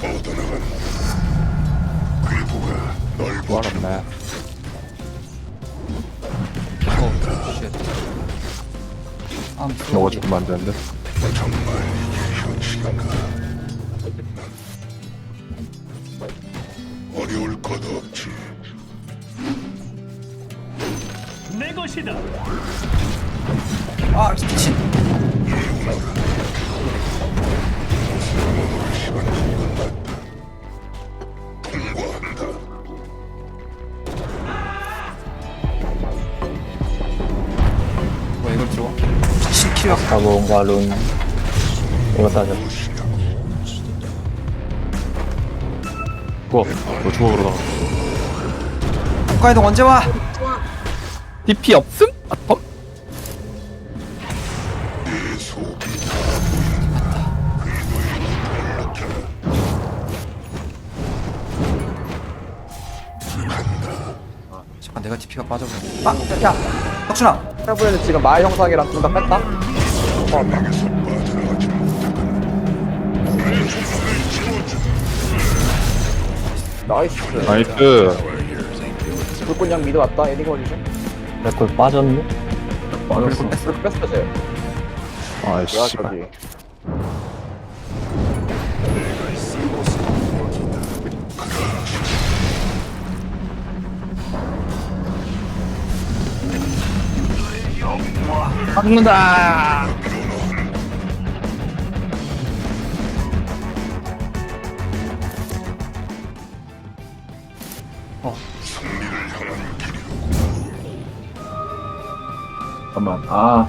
뻗어나간 궤도가 넓어 부활없네 어, 쉣. 아, 무서워. 너가 죽으면 안 되는데 정말 이게 현실인가 어려울 것 없지 내 것이다. 아, 미친. 통과한다 뭐 이걸 들어와? 미친 키력. 가본과 룬 이거 따져 죽어 너 죽어 그러다가 국가이동 언제 와? DP 없음? 아, 어? 내가 TP가 빠져버렸네. 아, 야, 덕준아. 트러블에는 지금 마 형상이랑 둘 다 뺐다? 지워줘 나이스 나이스 불꽃냥 미드 왔다 에딩 걸리죠? 레콜 빠졌네? 빠졌어. 뺐어 뺐어 쟤 아이씨 뭐야 씨발. 저기 박는다. 잠깐만. 아.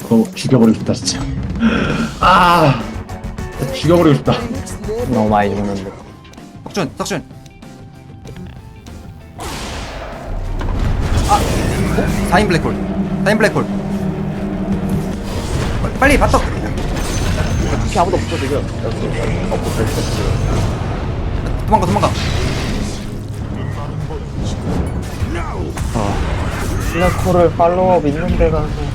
저거 죽여버리고 싶다 진짜. 아. 죽여버리고 싶다. 너무 많이 죽는데 덕준, 덕준. 아, 어? 4인 블랙홀. 4인 블랙홀. 빨리, 빨리 바떡. 특히 아무도 없어 지금 없고 도망가, 도망가. 블랙홀을 팔로우업 있는 데 가서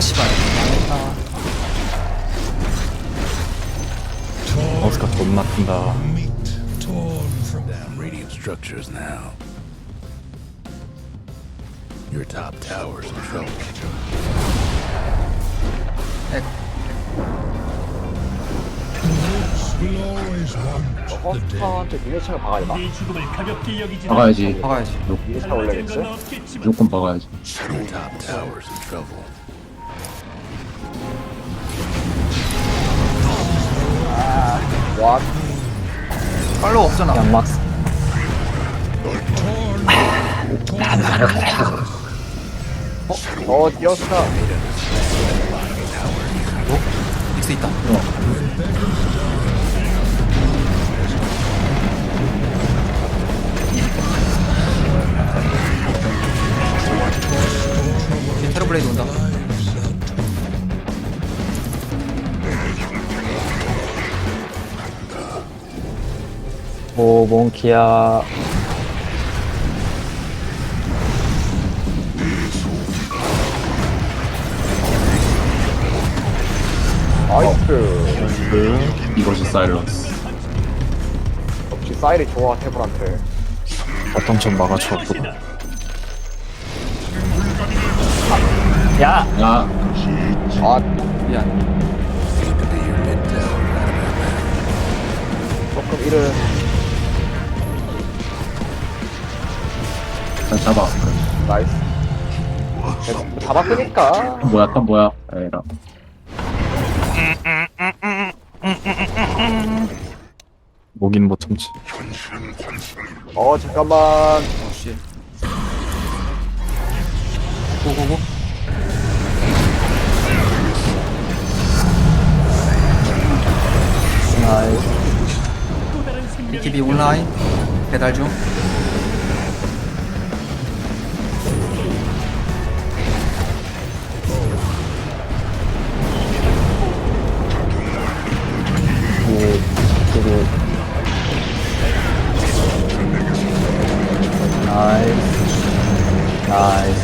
어, 아, 씨발. 어스카 존나 큰다 torn from them. Radiant structures now. Your top tower's in trouble. 허스타한테 미네창을 박아야 돼 네 죽음을 가볍게 여기지 박아야지 박아야지. 올려야겠지? 건 없겠지만 무조건 박아야지 Your top tower's in trouble. 와 팔로우 없잖아. 양막스 어 뛰었어 믹스 있다. 뒤에 테러블레이드 온다. 오 몽키야 나이스 이것이 사일런스 역시 사일이 좋아 테블한테 어떤 점 것이다. 야! 야 아 미안. 조금 이른 잘 잡아 나이스 계속 잡았으니까 뭐야 딴 뭐야 에라 목인 못 참지 어 잠깐만 어, 씨. 고고고. 나이스 또 BTV 온라인. 배달 중. 그리고 나이스. 나이스.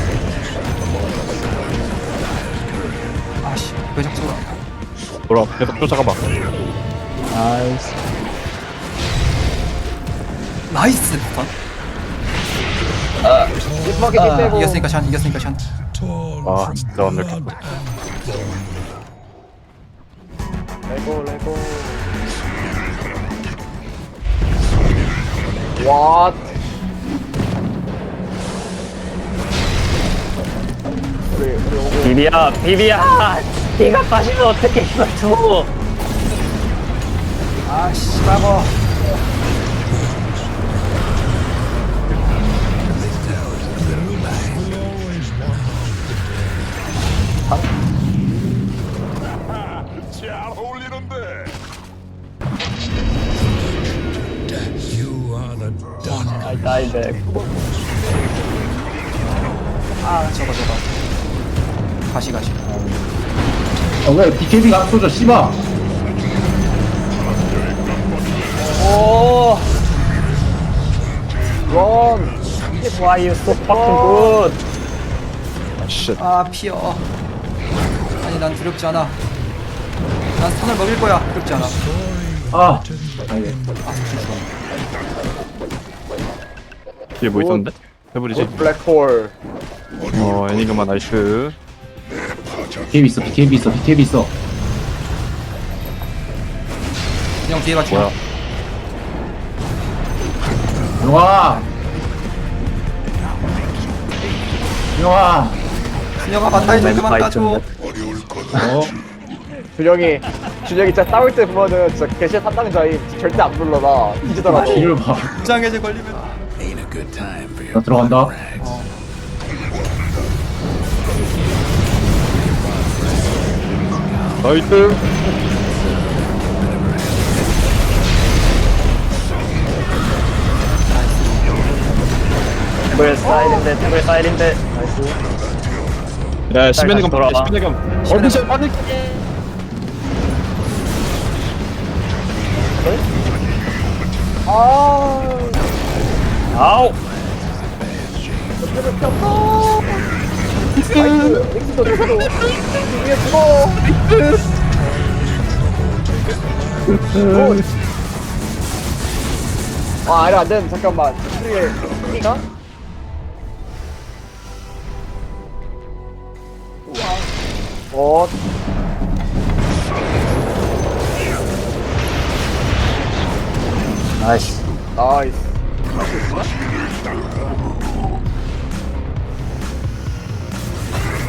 아씨 왜 자꾸 돌아 돌아 계속 쫓아가봐. 나이스. 나이스 번 예쁘게 아, 아. 이겼으니까 샨 이겼으니까 샨 아 진짜 완벽했다. 레고 레고. 와. 우리, 우리 오고. 비비야 비비야 네가 빠지면 어떻게 이걸 줘 아 씨발고 잘 어울리는데. Done. 아이 나이백 아 저거 저거 가시 가시 아, 왜 BKB가 안 쏘져, 씨발. 오 런. Why you so fucking good 쉣아 피어 아니 난 두렵지 않아 난 스턴을 먹일 거야 두렵지 않아 아. 아니, 뒤에 뭐 있었는데? 해버리지 블랙홀. 어 애니그마 나이스 BKB 있어, BKB 있어, BKB 있어. 그냥 뒤에 맞추 뭐야 영화! 영화! 준영아 바타이 좀 그만 따줘 어? 준영이, 준영이 진짜 싸울 때 보면은 진짜 개시 사당자임. 절대 안 불러 나. 뒤지더라고. 뒤를 봐. 부장해제 걸리면 나 들어간다. 나이스 야 다시 돌아와. 시메니검 어디서 빠질 아. 아우 엑스도, 엑스도. 위에 죽어. 오. 아, 아니, 안 되는, 잠깐만. 스트리에, E가? 어, 나이스 나이스.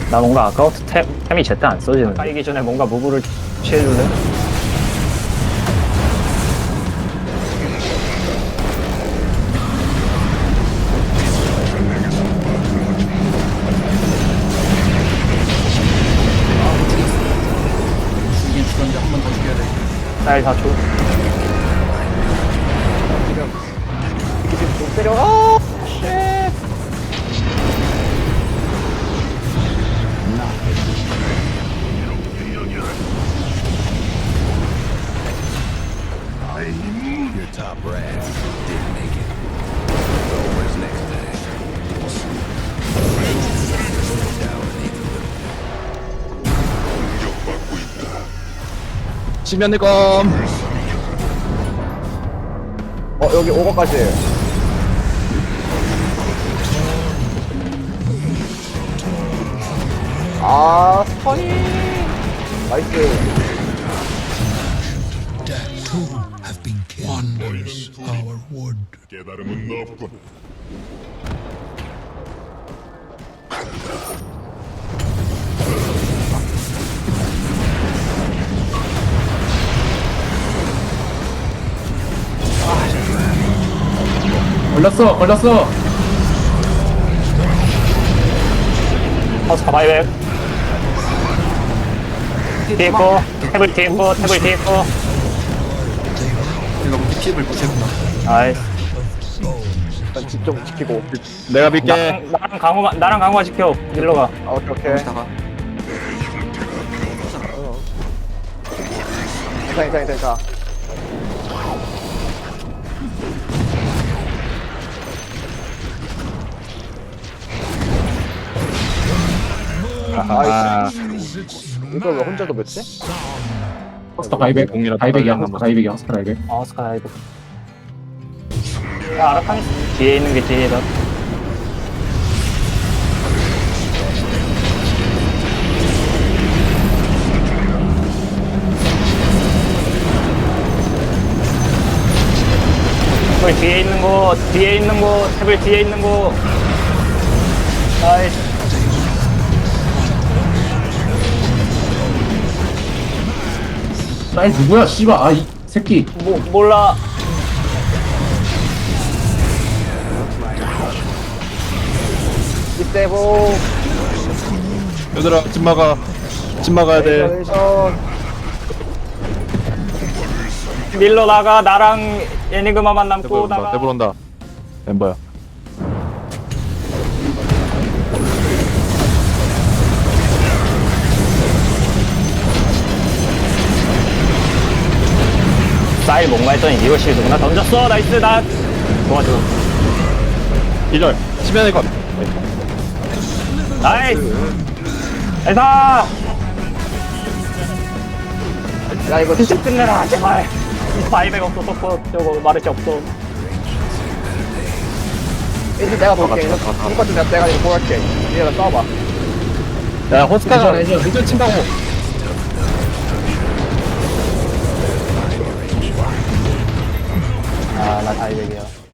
나 뭔가 아까부터 탭, 템이 제때 안 써지는데. 빠이기 전에 뭔가 무브를 취해줄래? 죽긴 죽었는데 한 번 더 죽여야 돼. 쌀 4초 못 때려. 아, 쉣. Your top rat didn't make it. So where's next time? 공격받고 있다. 시메니검 어, 여기 오버까지. 아, 스파니. 나이스. That too have been killed. Wanders our wood. 깨달음은 없군. 걸렸어, 걸렸어. 하우스 가바이백 뒤에 있고 탭을 뒤에 있고 탭을 뒤에 있고 내가 우리 피해를 못했구나 나이스 일단 집좀 지키고. 내가 빌게. 나랑, 나랑 강호가 나랑 강호가 지켜. 밀러가. 아, 오케이, 오케이. 다가. 괜찮아, 괜찮아, 괜찮아. 아하 이걸 왜 혼자도 몇 대? 허스터 가이백. 공이라 가이백이야. 허스터 가이백이야. 허스터 가이백. 어 스카이브 야 아라카니스 뒤에 있는 게 뒤에다. 탭을 뒤에 있는 거 뒤에 있는 거 탭을 뒤에 있는 거 나이스 날 누구야 씨발. 아이 새끼. 뭐 몰라. 이때보 얘들아 집 막아. 집 막아야 돼. 밀러 나가. 나랑 애니그마만 남고 나가. 떼보런다. 멤버야 쌀 뭔가 했더니 이것이 누구나 던졌어. 나이스 나. 도와줘. 기절 치면의 것 나이스. 나이스 야 이거 진짜 끝내라. 제발. 바이백 없어. 서포 저거 마르시 없어. 이제 내가 볼게. 이거 똑같은 내가 내가 이거 볼게. 얘가 싸워봐. 야 호스카가 레이저 친다고 나 바이백이야